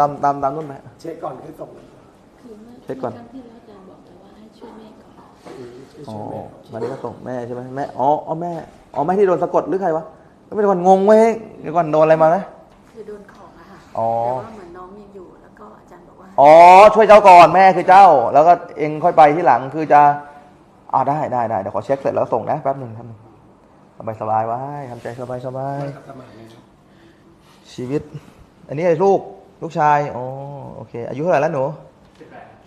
ตามตามตามนู่นไหมเช็คก่อนคือส่งคือเมื่อเช็คก่อน ครั้งที่แล้วอาจารย์บอกแล้วว่าให้ช่วยแม่ก่อนอืมช่วยอ๋อช่วยแม่วันนี้ก็ส่งแม่ใช่ไหมแม่อ๋ออ๋อแม่อ๋อแม่ที่โดนสะกดหรือใครวะไม่ได้ก่อนงงเว้ยเดี๋ยวก่อนโดนอะไรมานะ คือโดนของอะค่ะอ๋อ แต่ว่าเหมือนน้องยังอยู่ แล้วก็อาจารย์บอกว่าอ๋อช่วยเจ้าก่อนแม่คือเจ้า แล้วก็เองค่อยไปที่หลังคือจะอ่าได้ได้ได้เดี๋ยวขอเช็คเสร็จแล้วส่งนะแป๊บหนึ่งแป๊บหนึงสบายสบายๆไว้ทำใจสบายสบายไม่ขัดสมาธิเลยนะชีวิต อันนี้ลูก ลูกชายอ๋อโอเค อายุเท่าไหร่แล้วหนู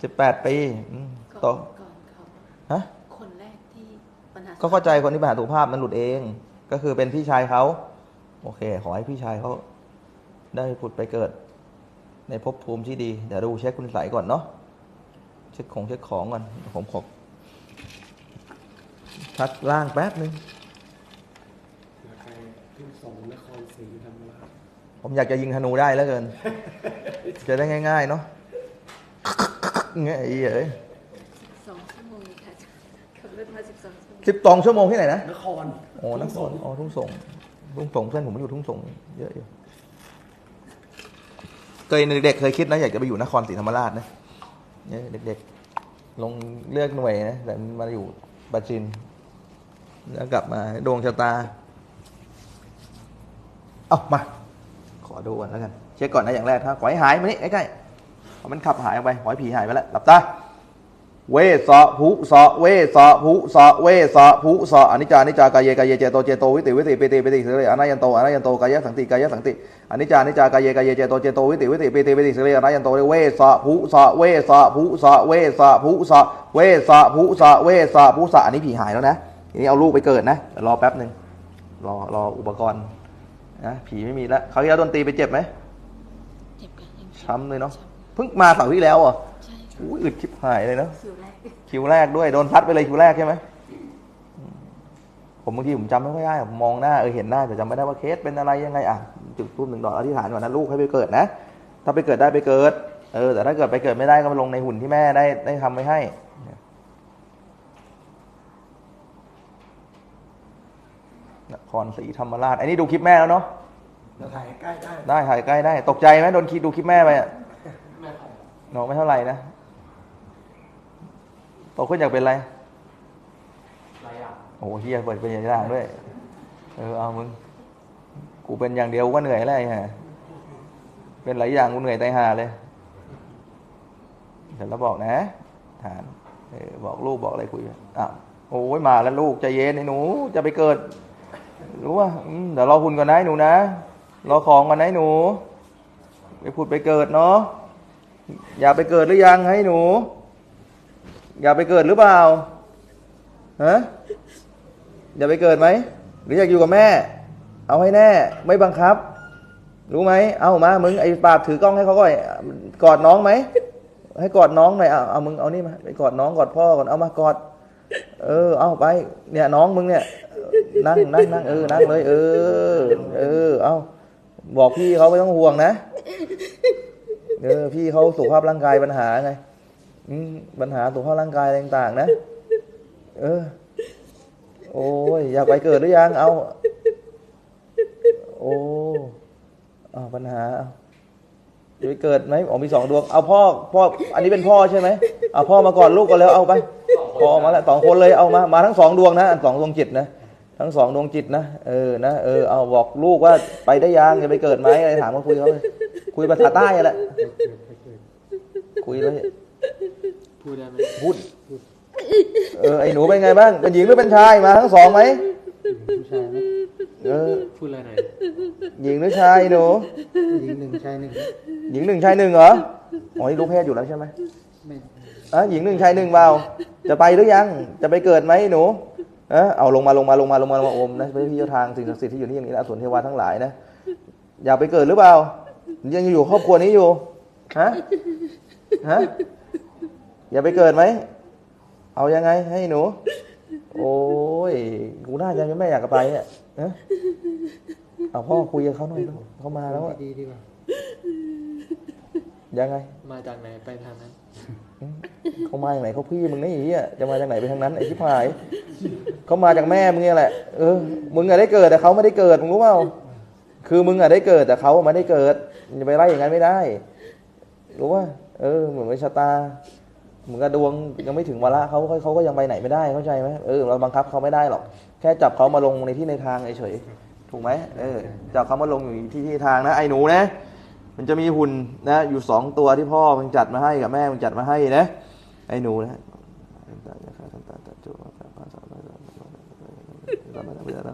สิบแปดปีอืมโตก่อนก่อนเขาฮะคนแรกที่ปัญหาก็เข้าใจคนที่ปัญหาสุขภาพมันหลุดเอง ก็คือเป็นพี่ชายเขาโอเค ขอให้พี่ชายเขาได้ผุดไปเกิด ในภพภูมิที่ดี เดี๋ยวดูเช็คคุณใสยก่อนเนาะเช็คของเช็คของก่อนเดี๋ยวผมขอทักล่างแป๊บนึงแล้วใครที่ส่งนครศรีธรรมราช ผมอยากจะยิงธนูได้แล้วเกิน จะได้ง่าย ๆ เนาะเงี้ยไอ้เหี้ยเอ้ยสองชั่วโมงค่ะอาจารย์ขับรถมาสิบสองชั่วโมงสิบสองชั่วโมงที่ไหนนะ นครโอ้นครอ๋อทุ่งส่งทุ่งส่งเพื่อนผมอยู่ทุ่งส่งเยอะอยู่เคยเด็กๆเคยคิดนะ อยากจะไปอยู่นครศรีธรรมราชนะเนี่ยเด็กๆ ลงเลือกหน่วยนะแต่มาอยู่ปัจจิน แล้วกลับมาดวงชะตา เอามา ขอดูก่อนแล้วกันเช็คก่อนนะอย่างแรกถ้าขอให้หายมานี่ใกล้ๆเอามันขับหายออกไปขอให้ผีหายไปแล้วหลับตาเวสะภุสะเวสะภุสะเวสะภุสะอนิจจานิจจากายเยกายเยเจโตเจโตวิติวิติปิติปิติสิริอนายันโตอนายันโตกายสังติกายสังติอนิจจานิจจากายเยกายเยเจโตเจโตวิติวิติปิติปิติสิริอนายันโตเวสะภุสะเวสะภุสะเวสะภุสะเวสะภุสะเวสะภุสะอันนี้ผีหายแล้วนะทีนี้เอาลูกไปเกิดนะรอแป๊บหนึ่งรอรออุปกรณ์ นะผีไม่มีแล้วเขาวที่แล้วโดนตีไปเจ็บไหมเจ็บกันยังช้ำเลยเนาะเพิ่งมาเสาร์ที่แล้วอะใช่ค่ะอุ้ยอึดชิบหายเลยเนาะคิวแรกคิวแรกด้วยโดนพัดไปเลยคิวแรกใช่ไหมอืมผมบางทีผมจำไม่ค่อยได้ผมมองหน้าเออเห็นหน้าแต่จำไม่ได้ว่าเคสเป็นอะไรยังไงอะจุดทูบหนึ่งดอกอธิษฐานก่อนนะลูกให้ไปเกิดนะ ถ้าไปเกิดได้ไปเกิด เออ แต่ถ้าเกิดไปเกิดไม่ได้ก็มาลงในหุ่นที่แม่ได้ได้ทำไว้ให้ นครศรีธรรมราชอันนี้ดูคลิปแม่แล้วเนาะเราถ่ายใกล้ได้ได้ถ่ายใกล้ได้ ตกใจไหมโดนคลิปดูคลิปแม่ไปอะแม่ถ่ายน้องไม่เท่าไหร่นะโตขึ้นอยากเป็นอะไรหลายอย่างโอ้โหเฮียเปิดเป็นอย่างอย่างด้วย เออเอามึง กูเป็นอย่างเดียวก็เหนื่อยแล้วไอ้ห่าเป็นหลายอย่างกูเหนื่อยตายห่าเลยเดี๋ยวเราบอกนะฐานเออบอกลูกบอกอะไรคุยกันอ้าวโอ้ยมาแล้วลูกใจเย็นไอ้หนู จะไปเกิด รู้ว่าเดี๋ยวรอหุ่นก่อนนะหนูนะ รอของก่อนนะหนู ไปพูดไปเกิดเนาะ อยากไปเกิดหรือยังให้หนู อยากไปเกิดหรือเปล่า ฮะ อยากไปเกิดไหม หรืออยากอยู่กับแม่ เอาให้แน่ ไม่บังคับ รู้ไหม เอามา มึงไอ้ปาบถือกล้องให้เขาก่อนกอดน้องไหม ให้กอดน้องหน่อย เอาเอามึงเอานี่มา ไปกอดน้องกอดพ่อก่อน เอามากอด เออ เอาไป เนี่ยน้องมึงเนี่ย นั่งนั่งนั่งเออนั่งเลย เออ เออ เอาบอกพี่เขาไม่ต้องห่วงนะเออพี่เขาสุขภาพร่างกายปัญหาไงปัญหาสุขภาพร่างกายอะไรต่างๆนะเออ โอ้ยอยากไปเกิดหรือยังเอาโอ้อาปัญหาเอาจะไปเกิดไหมอ๋อมีสองดวงเอาพ่อพ่ออันนี้เป็นพ่อใช่ไหมเอาพ่อมาก่อนลูกก็แล้วเอาไปพ่อมาแล้วสองคนเลยเอามามาทั้งสองดวงนะสองดวงจิตนะ ทั้งสองดวงจิตนะเออนะเออเอาบอกลูกว่าไปได้ยังจะไปเกิดไหมอะไรถามมาคุยเขาเลยคุยภาษาใต้อะแหละคุยเลยพูดได้ไหมพูดเออไอ้หนูเป็นไงบ้างเป็นหญิงหรือเป็นชายมาทั้งสองไหมผู้ชายไหมเออพูดอะไรหน่อยหญิงหรือชายหนูหญิงหนึ่งชายหนึ่งหญิงหนึ่งชายหนึ่งเหรออ๋อนี่รู้เพศอยู่แล้วใช่ไหมไม่อะหญิงหนึ่งชายหนึ่งเปล่าจะไปหรือยัง จะไปเกิดไหมหนู เออเอาลงมาลงมาลงมาลงมาลงมาโอมนะพระพี่เจ้าทางสิ่งศักดิ์สิทธิ์ที่อยู่นี่อย่างนี้นะส่วนเทวาทั้งหลายนะอยากไปเกิดหรือเปล่า ยังอยู่ครอบครัวนี้อยู่ฮะฮะอย่าไปเกิดไหมเอายังไง ให้หนู โอ้ยกูน่าจะไม่อยากจะไปอะฮะเอาพ่อคุยกับเขาหน่อยลูกเขามาแล้วอะดีดีกว่ายังไง มาจากไหนไปทางนั้นอืม เขามาจากไหนเขาพี่มึงนี่ไอ้เหี้ยจะมาจากไหนไปทางนั้นไอ้ชิบหายเขามาจากแม่มึงเนี่ยแหละเออมึงอะได้เกิดแต่เขาไม่ได้เกิดมึงรู้เปล่าคือมึงอะได้เกิดแต่เขาไม่ได้เกิดอย่าไปไล่อย่างนั้นไม่ได้ รู้ว่า เออ เหมือนกับชะตาเหมือนกับดวงยังไม่ถึงวาระเขาเขาเขาก็ยังไปไหนไม่ได้เข้าใจไหมเออเราบังคับเขาไม่ได้หรอก แค่จับเขามาลงในที่ในทางเฉยถูกไหมเออจับเขามาลงอยู่ที่ที่ทางนะไอ้หนูนะมันจะมีหุ่นนะอยู่สองตัวที่พ่อมึงจัดมาให้กับแม่มึงจัดมาให้นะ ไอ้หนูนะ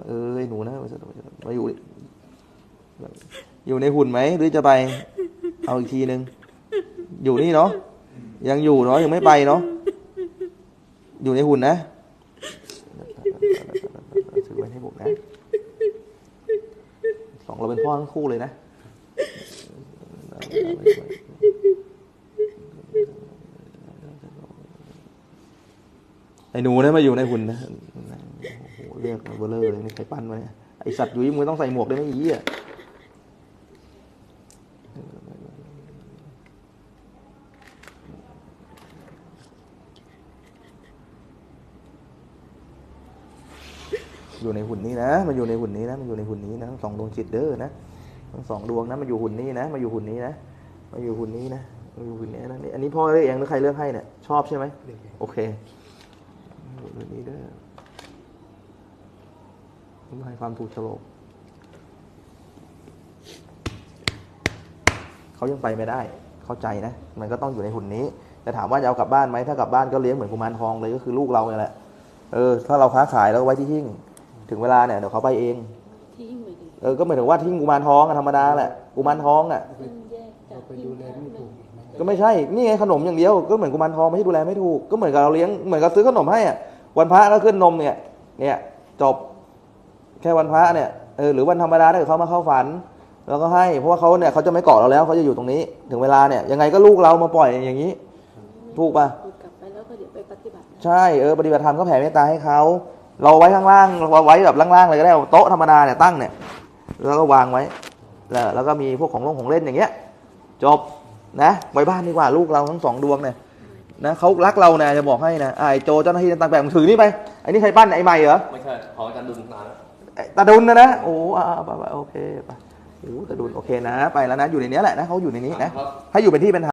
เออไอ้หนูนะมาอยู่อยู่ในหุ่นไหมหรือจะไป เอาอีกทีหนึ่งอยู่นี่เนาะยังอยู่เนาะยังไม่ไปเนาะอยู่ในหุ่นนะซื้อไว้ให้ผมนะสองเราเป็นพ่อทั้งคู่เลยนะ ไอ้หนูนะมาอยู่ในหุ่นนะโอ้โหเรียกเบลเลอร์เลยนี่ใครปั้นมาเนี่ยไอสัตว์อยู่มึงต้องใส่หมวกได้ไหมอีอะอยู่ในหุ่นนี้นะมันอยู่ในหุ่นนี้นะมันอยู่ในหุ่นนี้นะทั้งสองดวงจิตเด้อนะทั้งสองดวงนะมันอยู่หุ่นนี้นะมาอยู่หุ่นนี้นะมาอยู่หุ่นนี้นะมาอยู่หุ่นนี้นะนี่อันนี้พ่อเลือกเองหรือใครเลือกให้เนี่ยชอบใช่ไหมเด็กเองโอเคอยู่หุ่นนี้เด้อต้อง ให้ความถูกโฉลกเขายังไปไม่ได้ เข้าใจนะ มันก็ต้องอยู่ในหุ่นนี้ แต่ถามว่าจะเอากลับบ้านไหมถ้ากลับบ้านก็เลี้ยงเหมือนกุมารทองเลยก็คือลูกเราเนี่ยแหละ เออ ถ้าเราค้าขายแล้วก็ไว้ที่หิ้ง ถึงเวลาเนี่ยเดี๋ยวเขาไปเอง ที่ยิ่งไปถึงเออ ก็หมายถึงว่าทิ้งกุมารทองอะธรรมดาแหละ กุมารทองอะซึ่งแยกจาเรากไปดูแลไม่ถูกอีกไหมก็ไม่ใช่ นี่ไงขนมอย่างเดียว ก็เหมือนกุมารทองไม่ใช่ดูแลไม่ถูก ก็เหมือนกับเราเลี้ยง เหมือนกับซื้อขนมให้อะวันพระก็ขึ้นนมเนี่ย เนี่ย จบแค่วันพระเนี่ยเออหรือวันธรรมดาถ้าเกิดเขามาเข้าฝันเราก็ให้เพราะว่าเขาเนี่ยเขาจะไม่เกาะเราแล้วเขาจะอยู่ตรงนี้ ถึงเวลาเนี่ยยังไงก็ลูกเรามาปล่อยอย่างนี้ ถูกปะพูดกลับไปแล้วก็เดี๋ยวไปปฏิบัตินะใช่เออปฏิบัติธรรมก็แผ่เมตตาให้เขาเราไว้ข้างล่างเราไว้แบบล่างๆเลยก็ได้เอาโต๊ะธรรมดาเนี่ยตั้งเนี่ยแล้วก็วางไว้ แล้วแล้วก็มีพวกของลงของเล่นอย่างเงี้ย จบนะไว้บ้านดีกว่าลูกเราทั้งสองดวงเนี่ยนะเขารักเรานะจะบอกให้นะอ่าไอ้โจเจ้าหน้าที่ต่างๆแบบถือนี่ไปไอ้นี่ใครปั้นไอ้ใหม่เหรอไม่ใช่ของอาจารย์ดุลนานแล้วไอ้ ตาดุลนะนะโอ้อ่าไปไปโอเคไปโอ้ตาดุลโอเคนะ ไปแล้วนะ อยู่ในเนี้ยแหละนะเขาอยู่ในนี้นะครับให้อยู่เป็นที่เป็น